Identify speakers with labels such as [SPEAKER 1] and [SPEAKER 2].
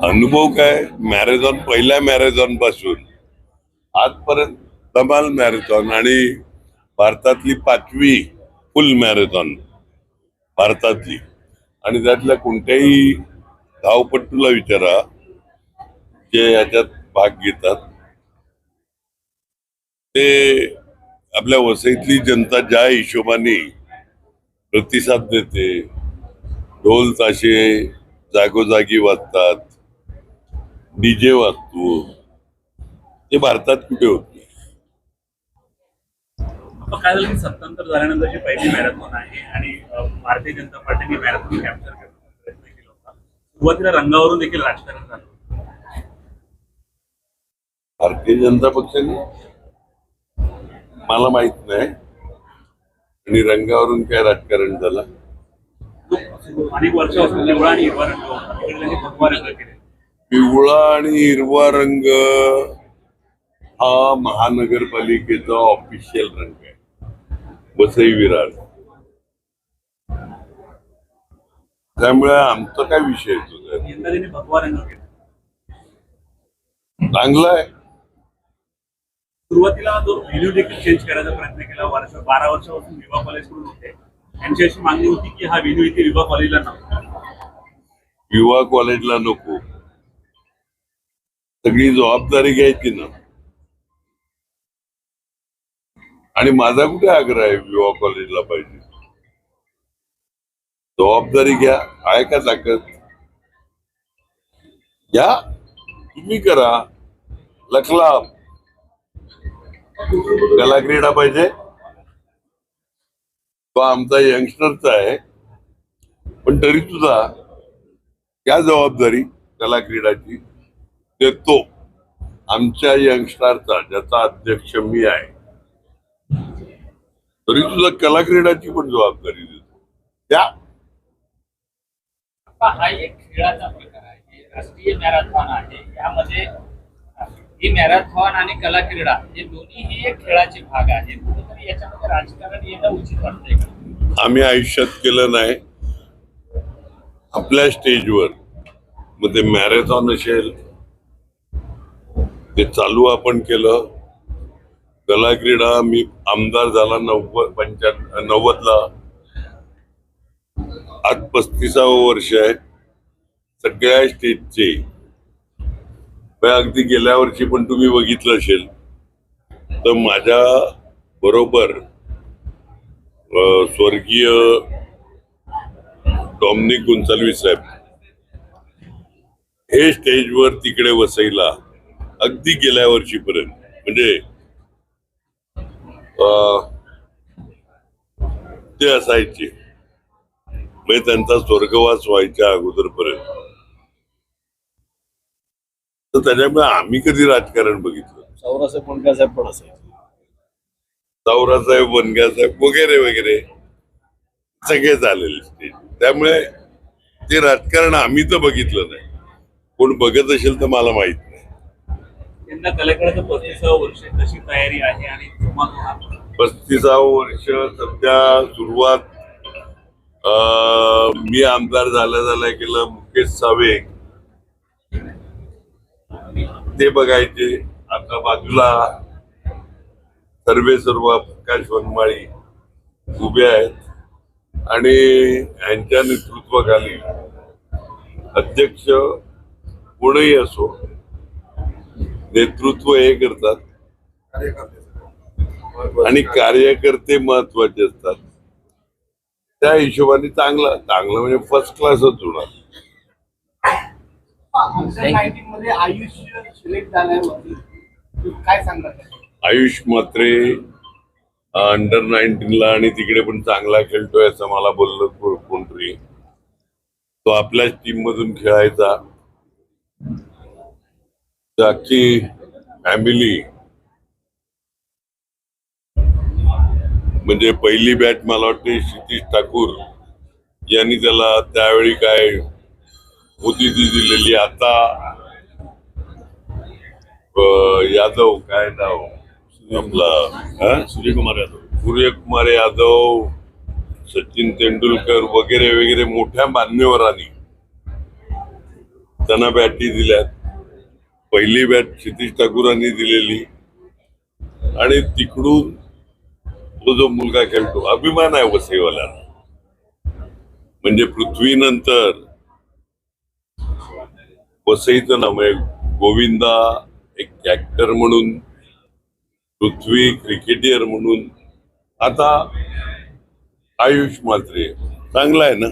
[SPEAKER 1] अनुभव काय? मॅरेथॉन पहिल्या मॅरेथॉनपासून. आजपर्यंत धमाल मॅरेथॉन आणि भारतातली पाचवी फुल मॅरेथॉन भारतातली. आणि त्यातल्या कोणत्याही धावपट्टूला विचारा जे याच्यात भाग घेतात. ते आपल्या वसईतली जनता ज्या हिशोबाने प्रतिसाद देते ढोल ताशे जागोजागी वाजतात डीजे वाजतो ते भारतात कुठे होत
[SPEAKER 2] काय झालं की सत्तांतर झाल्यानंतरची पहिली मॅरेथॉन आहे आणि भारतीय जनता पार्टीने मॅरेथॉन कॅप्चर करण्याचा प्रयत्न केला होता. सुरुवातीला रंगावरून देखील राजकारण झालं
[SPEAKER 1] भारतीय जनता पक्षाने? मला माहीत नाही. आणि रंगावरून काय राजकारण झालं?
[SPEAKER 2] अनेक पिवळा आणि हिरवा रंग
[SPEAKER 1] पिवळा आणि हिरवा हा महानगरपालिकेचा ऑफिशियल रंग आहे. वसई विरार. त्यामुळे आमचा काय विषय चांगला आहे.
[SPEAKER 2] सुरुवातीला जो व्हेन्यू देखील चेंज करायचा प्रयत्न केला वर्ष बारा वर्षापासून विवा कॉलेजकडून होते. त्यांची अशी मागणी होती की हा व्हेन्यू इथे विवा कॉलेजला नको
[SPEAKER 1] विवा कॉलेजला नको. सगळी जबाबदारी घ्यायची ना? आणि माझा कुठे आग्रह आहे विवा कॉलेजला पाहिजे? जबाबदारी घ्या. आहे का ताकद? घ्या तुम्ही करा. लखला कला क्रीडा पाहिजे. तो आमचा यंगस्टरचा आहे. पण तरी सुद्धा या जबाबदारी कला क्रीडाची देतो. आमच्या यंगस्टारचा ज्याचा अध्यक्ष मी आहे. तरी तुझा कला क्रीडाची पण जबाबदारी देतो. त्या.
[SPEAKER 3] हा एक खेळाचा प्रकार आहे. राष्ट्रीय मॅरेथॉन आहे. यामध्ये ही मॅरेथॉन आणि कला क्रीडा हे दोन्ही एक खेळाचे भाग आहेत. कुठेतरी याच्यामध्ये राजकारण येणं उचित वाटतंय का?
[SPEAKER 1] आम्ही आयुष्यात केलं नाही. आपल्या स्टेजवर मग ते मॅरेथॉन असेल ते चालू आपण केलं. कला क्रीडा मी आमदार झाला नव्वद पंच्याण्णव नव्वदला. आज पस्तीसावं वर्ष आहे. सगळ्या स्टेजचे अगदी गेल्या वर्षी पण तुम्ही बघितलं असेल तर माझ्या बरोबर स्वर्गीय डॉमनिक गुंचालवी साहेब हे स्टेजवर तिकडे वसईला अगदी गेल्या वर्षीपर्यंत म्हणजे ते असायचे. म्हणजे त्यांचा स्वर्गवास व्हायच्या अगोदरपर्यंत. तर त्याच्यामुळे आम्ही कधी राजकारण बघितलं
[SPEAKER 4] चौरासाहेब मुंडका साहेब पण असायचे.
[SPEAKER 1] साहेब बनग्या साहेब वगैरे वगैरे सगळे झालेले स्टेज त्यामुळे ते राजकारण आम्ही तर बघितलं नाही. कोण बघत असेल तर मला माहीत नाही.
[SPEAKER 2] यंदा कलेकडे पस्तीसावं वर्ष. कशी तयारी आहे आणि
[SPEAKER 1] पस्तीसावं वर्ष सध्या सुरुवात अं, मी आमदार झाल्या झाल्या केलं मुकेश सावे. ते बघायचे. आता बाजूला सर्वे सर्व प्रकाश वनमाळी उभे आहेत. आणि यांच्या नेतृत्वाखाली अध्यक्ष कोणही असो नेतृत्व हे करतात. आणि कार्यकर्ते महत्त्वाचे असतात. त्या हिशोबाने चांगला चांगलं म्हणजे फर्स्ट क्लासच होणार.
[SPEAKER 5] मध्ये आयुष्य सिलेक्ट झाल्यावरती काय सांगतात
[SPEAKER 1] आयुष मात्रे अंडर नाईन्टीनला आणि तिकडे पण चांगला खेळतोय असं मला बोललं कोणतरी. तो आपल्याच टीम मधून खेळायचा. अख्खी फॅमिली म्हणजे पहिली बॅट मला वाटते क्षितिश ठाकूर. यांनी त्याला त्यावेळी काय होती ती दिलेली आता यादव काय नाव? आपला?
[SPEAKER 4] सूर्यकुमार यादव.
[SPEAKER 1] सूर्यकुमार यादव सचिन तेंडुलकर वगैरे वगैरे मोठ्या मान्यवरांनी त्यांना बॅटी दिल्यात. पहिली बॅट क्षितिश ठाकूरांनी दिलेली. आणि तिकडून तो जो मुलगा खेळतो अभिमान आहे वसईवाल्यांना. म्हणजे पृथ्वीनंतर वसईचं नाव आहे गोविंदा एक कॅक्टर म्हणून पृथ्वी क्रिकेटियर म्हणून. आता आयुष मात्रे चांगला आहे ना?